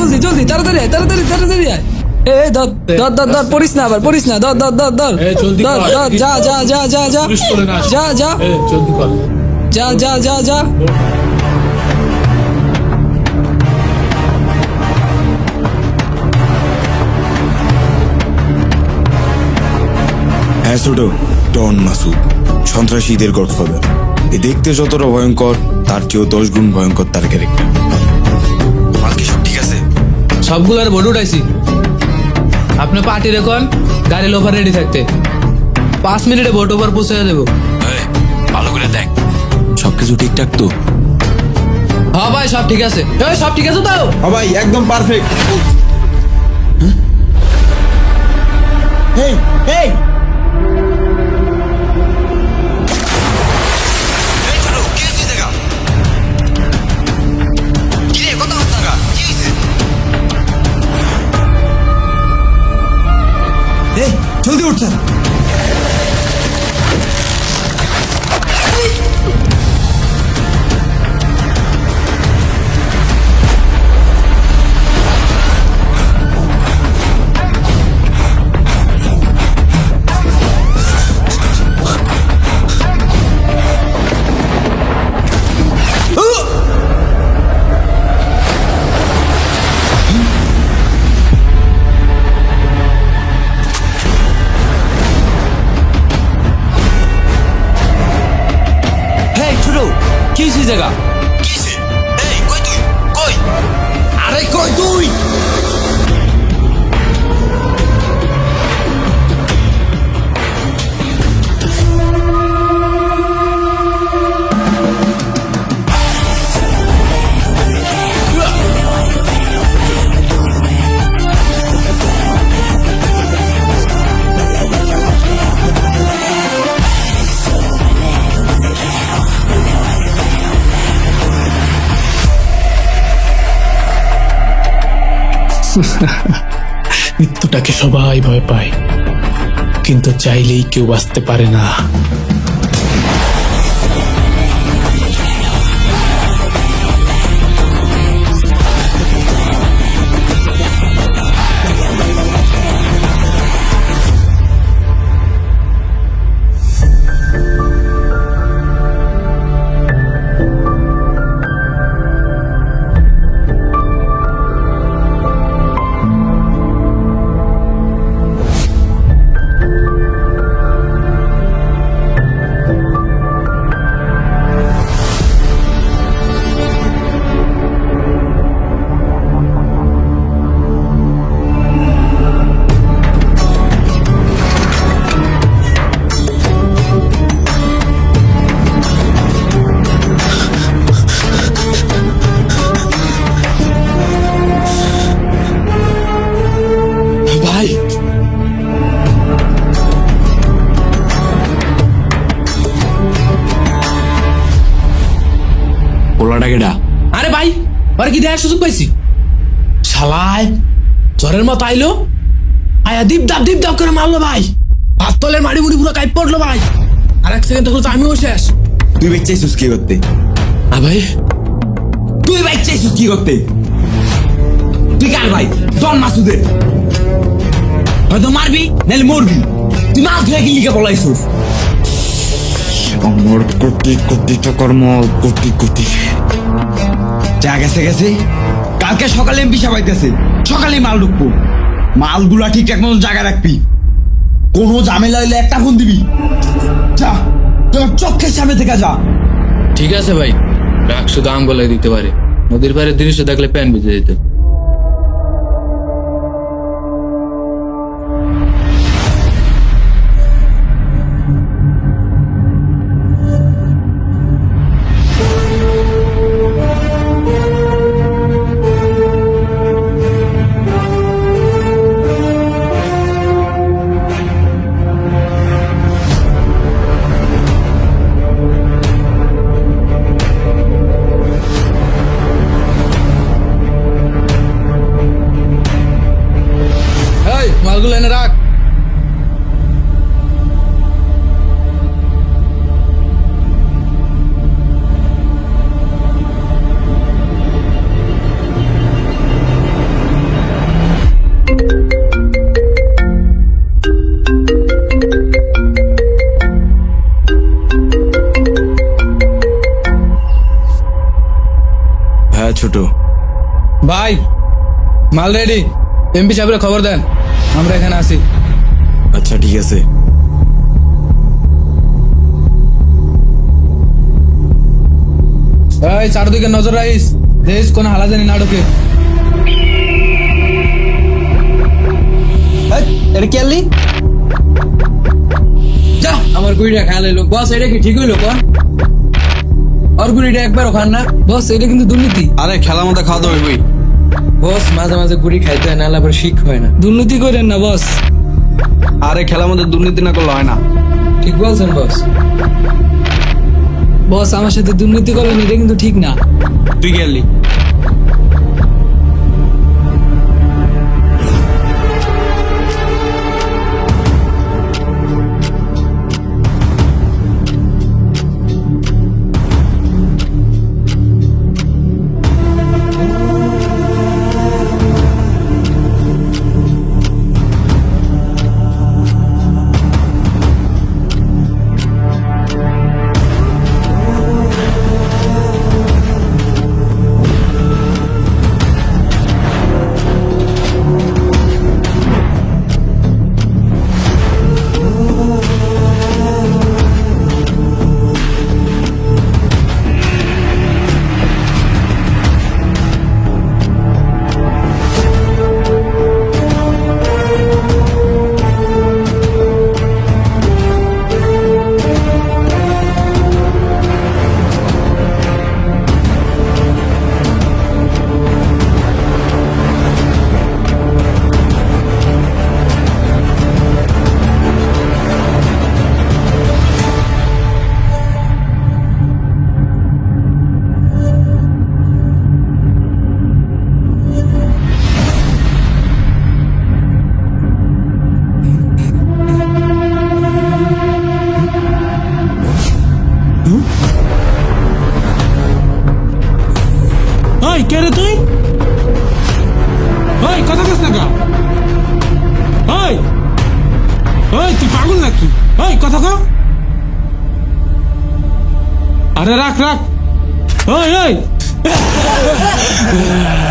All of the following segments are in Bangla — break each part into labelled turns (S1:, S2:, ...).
S1: জলদি জলদি তাড়াতাড়ি আয় তাড়াতাড়ি তাড়াতাড়ি আয়। এই, এই ধর ধর ধর ধর পড়িস না আবার পড়িস না ধর ধর ধর ধর। ধর ধর যা যা যা যা যা।
S2: পুলিশ চলে না আসে।
S1: যা যা।
S2: এ,
S1: যা যা যা যা।
S3: ডন মাসুদ সন্ত্রাসীদের গডফাদার। এ দেখতে যতটা ভয়ঙ্কর তার চেয়েও দশ গুণ ভয়ঙ্কর তার ক্যারেক্টার সব ঠিক আছে?
S4: সবগুলোর ভোট উঠাইছি। আপনি পার্টি রেখন গাড়ি লোভার রেডি থাকতে। পাঁচ মিনিটে ভোট ওভার পৌঁছে দেবো
S3: ভালো করে দেখ। সবকিছু ঠিকঠাক তো?
S4: হ্যাঁ ভাই সব ঠিক আছে। এই, সব ঠিক আছে তো?
S5: হ্যাঁ ভাই একদম পারফেক্ট এই এই। জলদি উঠছেন।
S2: মৃত্যুটাকে সবাই ভয় পায় কিন্তু চাইলেই কেউ বাঁচতে পারে না।
S4: জ্বরের মতো আইলো আয়া দীপ দাপ দীপ দাপ করে মারলো ভাই। ভাত তলের মাড়ি মুড়ি পুরো কাইপ পড়ল ভাই। আর এক সেকেন্ড তো আমিও শেষ।
S3: তুই বেচাইছিস কি করতে?
S4: আ ভাই?
S5: তুই ভাই চাইছিস কি করতে? তুই কার ভাই? ডন মাসুদের। হয়তো মারবি নাহলে মরবি। তুই মাল ধুয়ে কি লিখে বলাইছিস
S3: আমার কোটি কোটি টাকার মাল কোটি কোটি।
S5: যা গেছে গেছে। কালকে সকালে এমপি সাবাইতেছে সকালে মাল ঢুকবো। মালগুলা ঠিকঠাক মতো জায়গা রাখবি। কোনো ঝামেলা হইলে একটা ফোন দিবি। যা, তোর চোখের সামনে থেকে যা।
S4: ঠিক আছে ভাই রাগ শুধু গলায় দিতে পারে। নদীর পারে দৃশ্য দেখলে প্যান ভিজে যেত। মাল রেডি এমপি সাহেবের খবর দেন। আমরা এখানে আছি।
S6: আচ্ছা ঠিক আছে।
S4: এই চারদিকে নজর রাখিস। দেশ কোন হালা জানি না ঢোকে।
S7: এটা কি আনলি? যা আমার গুড়িটা খেয়াল এলো বস এটা কি ঠিক হইল কন আর গুড়িটা একবার ওখান না। বস এটা কিন্তু দুর্নীতি।
S8: আরে খেলার মধ্যে খাওয়া দাওয়া হইবই।
S7: বস মাঝে মাঝে গুড়ি খাইতে হয় নাহলে আবার শিখ হয় না। দুর্নীতি করেন না বস।
S8: আরে খেলার মধ্যে দুর্নীতি না করলে হয় না।
S7: ঠিক বলছেন বস। বস আমার সাথে দুর্নীতি করলেন এটা কিন্তু ঠিক না।
S8: তুই গেলি।
S2: ওই কথা কস না ওই ওই তুই পাগল নাকি ওই কথা কও আরে রাখ রাখ ওই ওই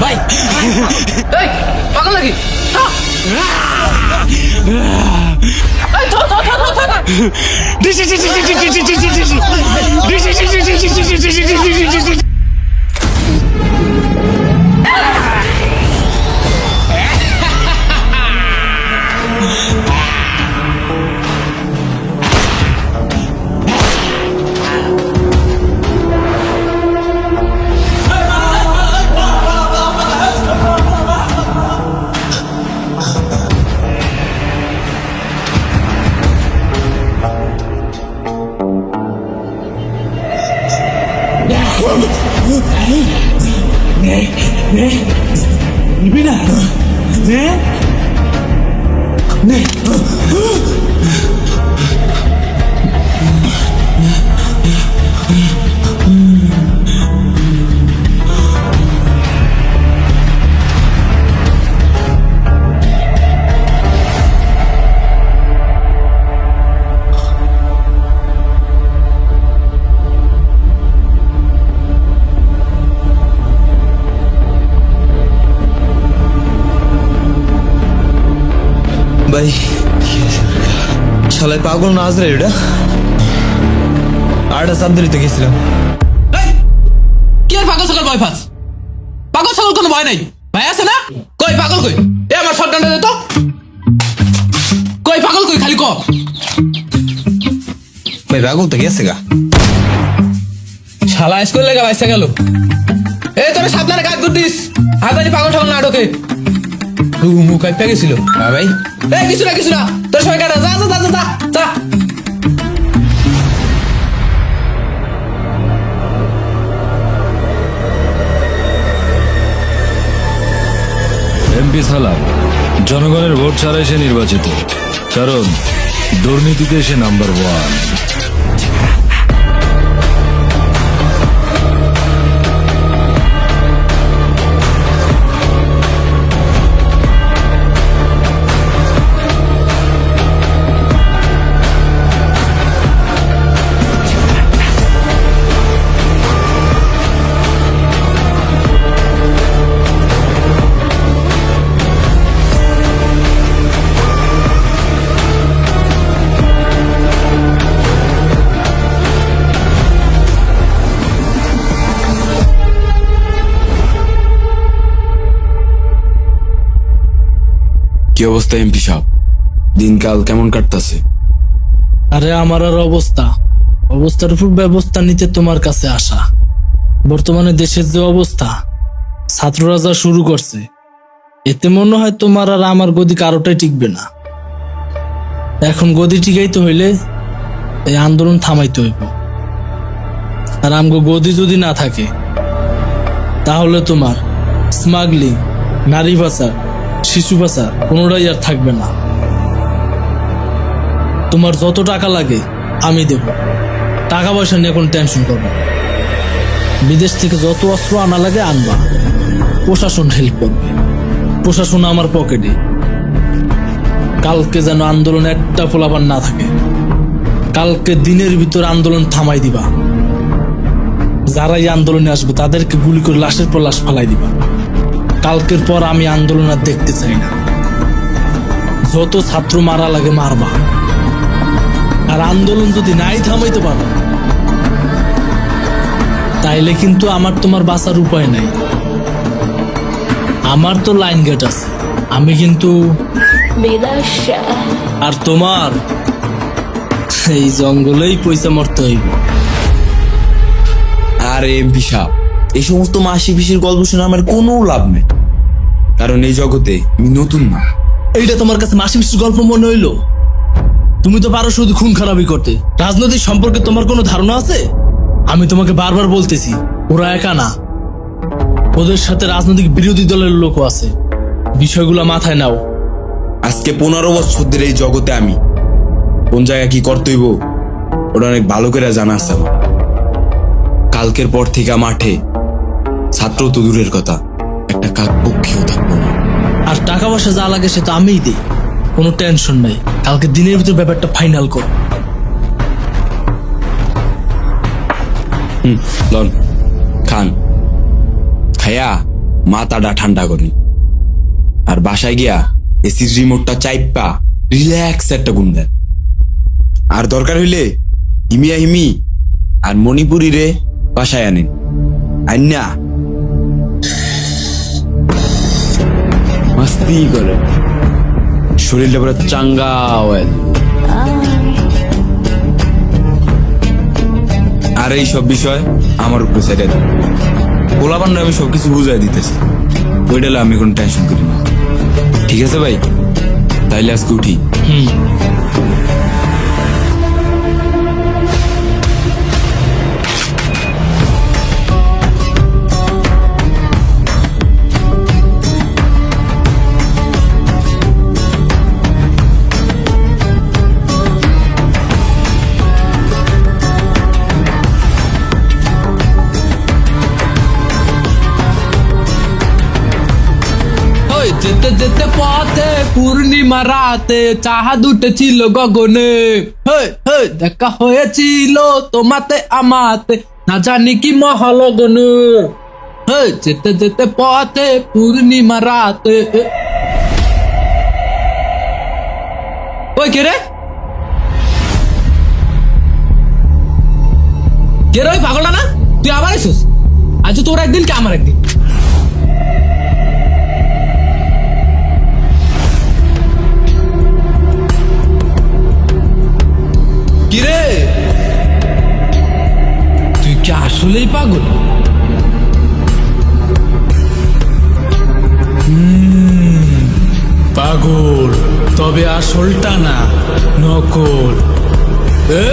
S4: ভাই এই পাগল নাকি
S2: নিবি
S5: ভাই শালায় পাগল না আজরে এটা। আরেকটা চাপ দিলিতে গেছিলাম।
S4: পাগল ছাগল ভয় পাস? পাগল কোনো ভয় নাই। ভাই আছে না? কই পাগল কই? এ আমার শটগানটা দে তো। কই পাগল কই খালি ক।
S5: ভাই পাগল তো গেছে গা।
S4: শালা স্কুল লেগে বাইসা গেল। এ তোরা সাবধানে কাজ করতিস হাতানি পাগল ঠাগল না ঢোকে।
S5: হ্যাঁ ভাই
S4: এই কিছু না কিছু না। তোর সবাই কাটা। যা যা যা, যা যা
S9: এমপি সালাম জনগণের ভোট ছাড়াই সে নির্বাচিত। কারণ দুর্নীতিতে সে নাম্বার ওয়ান
S5: কি অবস্থা, এমপি সাহেব? দিনকাল কেমন কাটতাছে?
S10: আরে আমার আর অবস্থা। অবস্থার উপর ব্যবস্থা নিতে তোমার কাছে আসা। বর্তমানে দেশের যে অবস্থা, ছাত্ররা যা শুরু করছে, এতে মনে হয় তোমার আর আমার গদি কারোটাই টিকবে না। এখন গদি টিকাইতে হইলে এই আন্দোলন থামাইতে হইব। আর আমগো গদি যদি না থাকে, তাহলে তোমার স্মাগলিং নারী পাচার শিশু পাচার কোনোটাই আর থাকবে না। তোমার যত টাকা লাগে, আমি দেব। টাকা পয়সা নিয়ে কোনো টেনশন করবে। বিদেশ থেকে যত অস্ত্র আনা লাগে, আনবা। প্রশাসন হেল্প করবে। প্রশাসন আমার পকেটে কালকে যেন আন্দোলন একটা পোলাবার না থাকে। কালকে দিনের ভিতর আন্দোলন থামাই দিবা। যারাই আন্দোলনে আসবে, তাদেরকে গুলি করে লাশের পর লাশ ফালাই দিবা। কালকের পর আমি আন্দোলন আর দেখতে চাই না। যত ছাত্র মারা লাগে মারবা। আর আন্দোলন যদি নাই থামাইতে পারো, তাইলে কিন্তু আমার তোমার বাঁচার উপায় নাই। আমার তো লাইন গেট আছে। আমি কিন্তু আর তোমার এই জঙ্গলেই পয়সা মরতে হইব।
S5: আরে সাহেব এই সমস্ত মাসি পিসির গল্প শুনে আমার কোনো লাভ নেই। কারণ এই জগতে আমি নতুন না।
S10: এইটা তোমার কাছে মাসি মাসির গল্প মনে হইল? তুমি তো পারো শুধু খুন খারাপই করতে। রাজনৈতিক সম্পর্কে তোমার কোনো ধারণা আছে? আমি তোমাকে বারবার বলতেছি, ওরা একা না। ওদের সাথে রাজনৈতিক বিরোধী দলের লোকও আছে। বিষয়গুলো মাথায় নাও।
S5: আজকে পনেরো বছর ধরে এই জগতে আমি। কোন জায়গায় কি করতে হইব, ওটা অনেক ভালো করে জানা আছে কালকের পর থেকে মাঠে ছাত্র তো দূরের কথা। একটা কাক পক্ষীও থাকব না।
S10: আর টাকা পয়সা যা লাগে সে তো আমিই দিই। কোনো টেনশন নাই। কালকে দিনের ভিতর ব্যাপারটা ফাইনাল কর।
S5: লন খান। খায়া মাথাটা ঠান্ডা করেন আর বাসায় গিয়া এসির রিমোটটা চাইপা রিল্যাক্স একটা গুণ দেন। আর দরকার হইলে হিমিয়া হিমি আর মণিপুরি রে বাসায় আনেন। আইনা মাস্তি করে। শরীরটা পুরো চাঙ্গা হয়ে আর এই সব বিষয় আমার উপরে ছেড়ে দেন নয় আমি সবকিছু বুঝাই দিতেছি। ওইটালে আমি কোনো টেনশন করি না। ঠিক আছে ভাই? তাইলে আজকে উঠি।
S10: হুম।
S11: পূর্ণিমা রাতে চাহাদ উঠেছিল গগনে। হেই, হেই, দেখা হয়েছিল তোমাতে আমাতে না জানি কি মহালগনে। যেতে যেতে পথে পূর্ণিমা রাতে। ওই কে রে? কে রে ওই পাগলটা না? তুই আবার এসিস আজ তোর একদিন কে আমার একদিন? আসলেই পাগল।
S10: পাগল তবে আসলটা না নকল। এ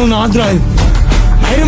S4: ভাইটা পাগল না দ্রাই ভাইরে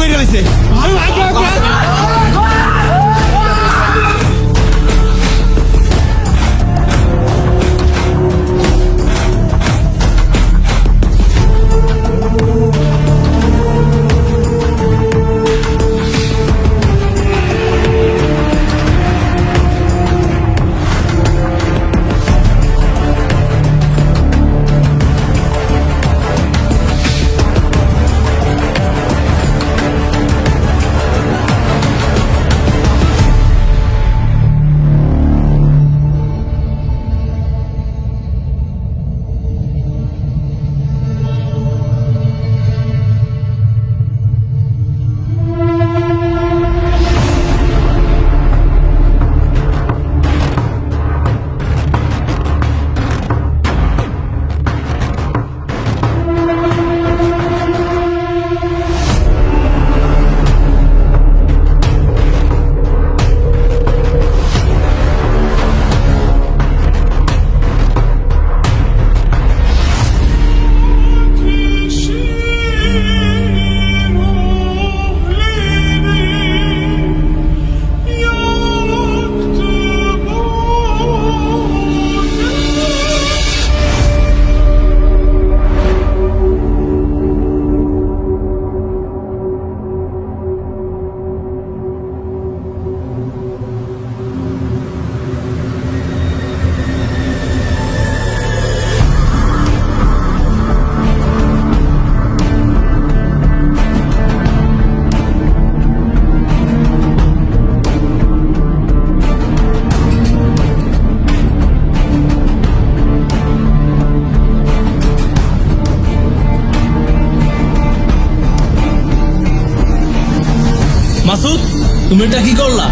S10: তুমি এটা কি করলা?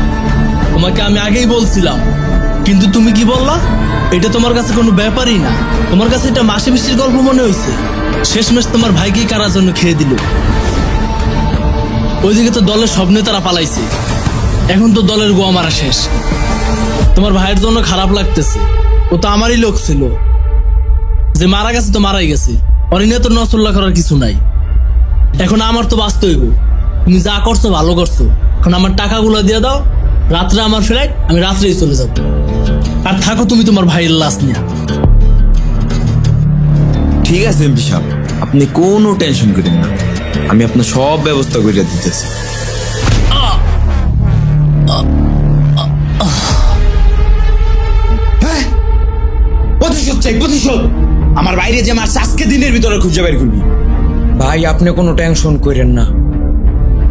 S10: তোমাকে আমি আগেই বলছিলাম। কিন্তু তুমি কি বললা? এটা তোমার কাছে কোনো ব্যাপারই না। তোমার কাছে এটা মাসে বৃষ্টির গল্প মনে হয়েছে। শেষমেশ তোমার ভাইকেই কারার জন্য খেয়ে দিল। ওইদিকে তো দলের সব নেতারা পালাইছে। এখন তো দলের গোয়া মারা শেষ। তোমার ভাইয়ের জন্য খারাপ লাগতেছে। ও তো আমারই লোক ছিল। যে মারা গেছে তো মারাই গেছে। অরিনে তো নসল্লা করার কিছু নাই। এখন আমার তো বাঁচতে হইব। তুমি যা করছ ভালো করছ। এখন আমার টাকাগুলো দিয়ে দাও রাত্রে আমার ফ্লাইট আমি রাত্রেই চলে যাব। আর থাকো তুমি তোমার ভাইয়ের লাশ নিয়ে।
S5: ঠিক আছে এমপি সাহেব। আপনি কোনো টেনশন করেন না। আমি আপনার সব ব্যবস্থা করে দিতেছি।
S4: হ্যাঁ? প্রতিশোধ চাই প্রতিশোধ! আমার বাইরে যে মারছে আজকে দিনের ভিতরে খুঁজে বের করবি।
S7: ভাই আপনি কোনো টেনশন করেন না।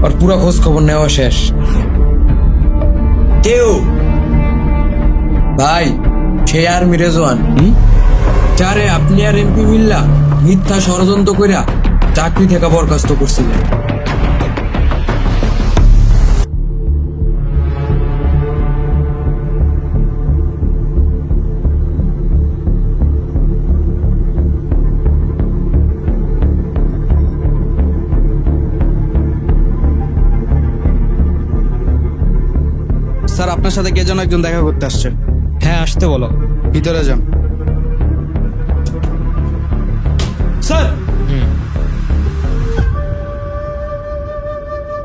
S7: আর পুরো খোঁজ খবর নেওয়া শেষ
S5: কেউ
S7: ভাই সে আর মিরেজওয়ান যারে আপনি আর এমপি মিল্লা মিথ্যা ষড়যন্ত্র করিয়া চাকরি থেকে বরখাস্ত করছিলেন
S8: আপনার সাথে কে যেন একজন দেখা করতে আসছে।
S12: হ্যাঁ আসতে বলো।
S8: ভিতরে যান।
S10: স্যার!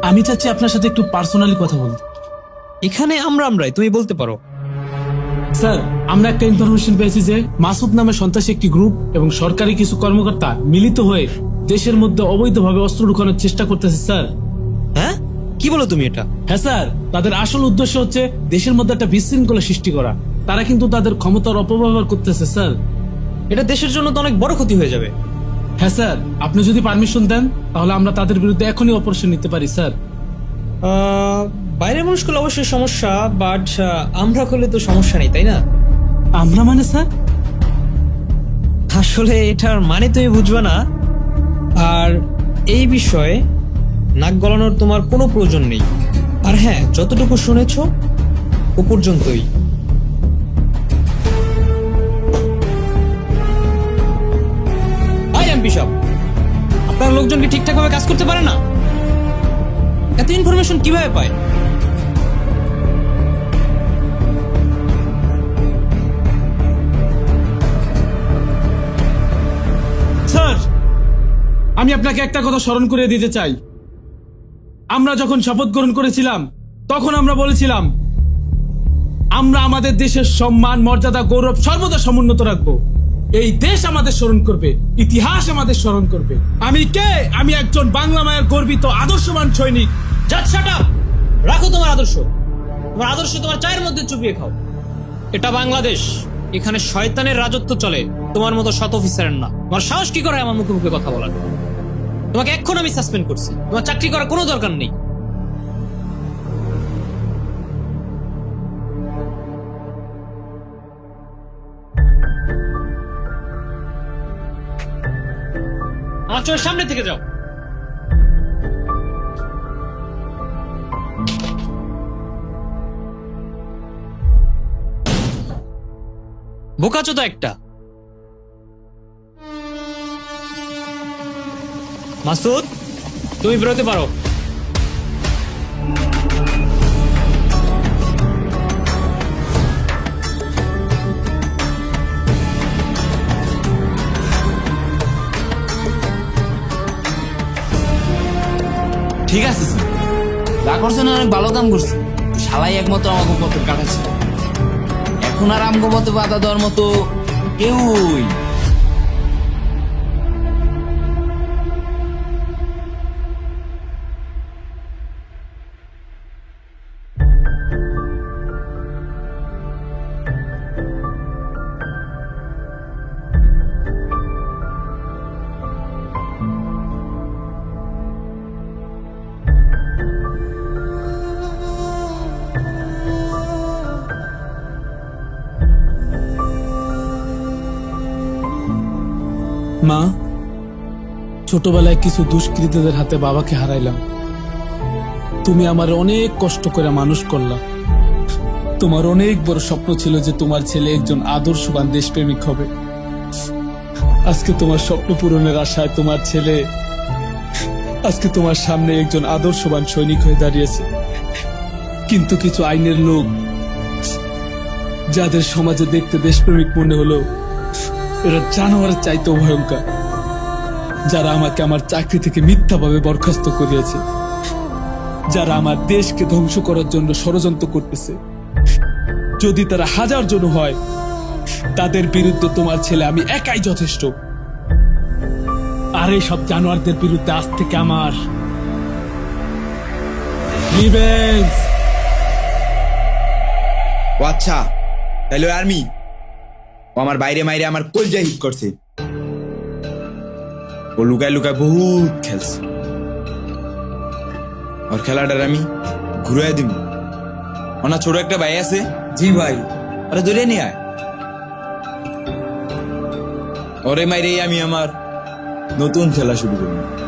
S10: আমি চাচ্ছি আপনার সাথে একটু পার্সোনালি কথা বলতে
S12: এখানে আমরা আমরাই তুমি বলতে পারো।
S2: স্যার আমরা একটা ইনফরমেশন পেয়েছি যে মাসুদ নামে সন্ত্রাসী একটি গ্রুপ এবং সরকারি কিছু কর্মকর্তা মিলিত হয়ে দেশের মধ্যে অবৈধভাবে অস্ত্র ঢুকানোর চেষ্টা করতেছে স্যার।
S12: কি বলো তুমি এটা?
S2: হ্যাঁ স্যার তাদের আসল উদ্দেশ্য হচ্ছে দেশের মধ্যে একটা বিশৃঙ্খলা সৃষ্টি করা। তারা কিন্তু তাদের ক্ষমতার অপব্যবহার করতেছে স্যার।
S12: এটা দেশের জন্য তো অনেক বড় ক্ষতি হয়ে যাবে।
S2: হ্যাঁ স্যার আপনি যদি পারমিশন দেন তাহলে আমরা তাদের বিরুদ্ধে এখনই অপারেশন নিতে পারি স্যার।
S12: বাইরের মানুষগুলো অবশ্যই সমস্যা বাট আমরা করলে তো সমস্যা নেই তাই না?
S2: আমরা মানে স্যার?
S12: আসলে এটার মানে তুমি বুঝবে না। আর এই বিষয়ে নাক গলানোর তোমার কোনো প্রয়োজন নেই। আর হ্যাঁ যতটুকু শুনেছ ও পর্যন্তই বিশপ। আপনার লোকজন কি ঠিকঠাক ভাবে কাজ করতে পারে না? এত ইনফরমেশন কীভাবে পায়?
S2: আমি আপনাকে একটা কথা স্মরণ করে দিতে চাই। আমরা যখন শপথ গ্রহণ করেছিলাম, তখন আমরা বলেছিলাম, আমরা আমাদের দেশের সম্মান, মর্যাদা, গৌরব সর্বদা সমুন্নত রাখব। এই দেশ আমাদের স্মরণ করবে, ইতিহাস আমাদের স্মরণ করবে। আমি কে? আমি একজন বাংলা মায়ের গর্বিত, আদর্শবান সৈনিক।
S12: রাখো তোমার আদর্শ। তোমার আদর্শ তোমার চায়ের মধ্যে চুপিয়ে খাও। এটা বাংলাদেশ। এখানে শয়তানের রাজত্ব চলে। তোমার মতো শত অফিসারের না। তোমার সাহস কি করে আমার মুখে মুখে কথা বলার? তোমাকে এখন আমি সাসপেন্ড করছি। তোমার চাকরি করার কোনো দরকার নেই। আমার চোখের সামনে থেকে যাও। বোকাচো তো একটা। মাসুদ, তুমি বেরোতে পারো।
S4: ঠিক আছে, স্যার। করছেন অনেক ভালো কাম করছে। শালাই একমাত্র আমাকে পথের কাটাচ্ছে এখন আর আমগো মতো বাধা দেওয়ার মতো কেউই
S2: মা, ছোটবেলায় কিছু দুষ্কৃতীদের হাতে বাবাকে হারাইলাম। তুমি আমার অনেক কষ্ট করে মানুষ করলা। তোমার অনেক বড় স্বপ্ন ছিল যে তোমার ছেলে একজন আদর্শবান দেশপ্রেমিক হবে। আজকে তোমার স্বপ্ন পূরণের আশায় তোমার ছেলে, আজকে তোমার সামনে একজন আদর্শবান সৈনিক হয়ে দাঁড়িয়েছে। কিন্তু কিছু আইনের লোক, যাদের সমাজে দেখতে দেশপ্রেমিক মনে হলো এরা জানোয়ারের চাইতেও ভয়ঙ্কর, যারা আমাকে আমার চাকরি থেকে মিথ্যাভাবে বরখাস্ত করিয়েছে, যারা আমার দেশকে ধ্বংস করার জন্য ষড়যন্ত্র করতেছে। যদি তারা হাজার জন হয়, তাদের বিরুদ্ধে তোমার ছেলে আমি একাই যথেষ্ট। আর সব জানোয়ারদের বিরুদ্ধে আজ থেকে আমার
S5: আচ্ছা তাহলে আর্মি ও আমার বাইরে মাইরে আমার কলজা হিট করছে। ও লুকায় লুকায় বহুত খেলছে। ওর খেলাটার আমি ঘুরে দিব। ওনার ছোট একটা ভাই আছে?
S7: জি ভাই।
S5: আরে ধরে নিয়ে আয়। ওরে মাইরেই আমি আমার নতুন খেলা শুরু করব।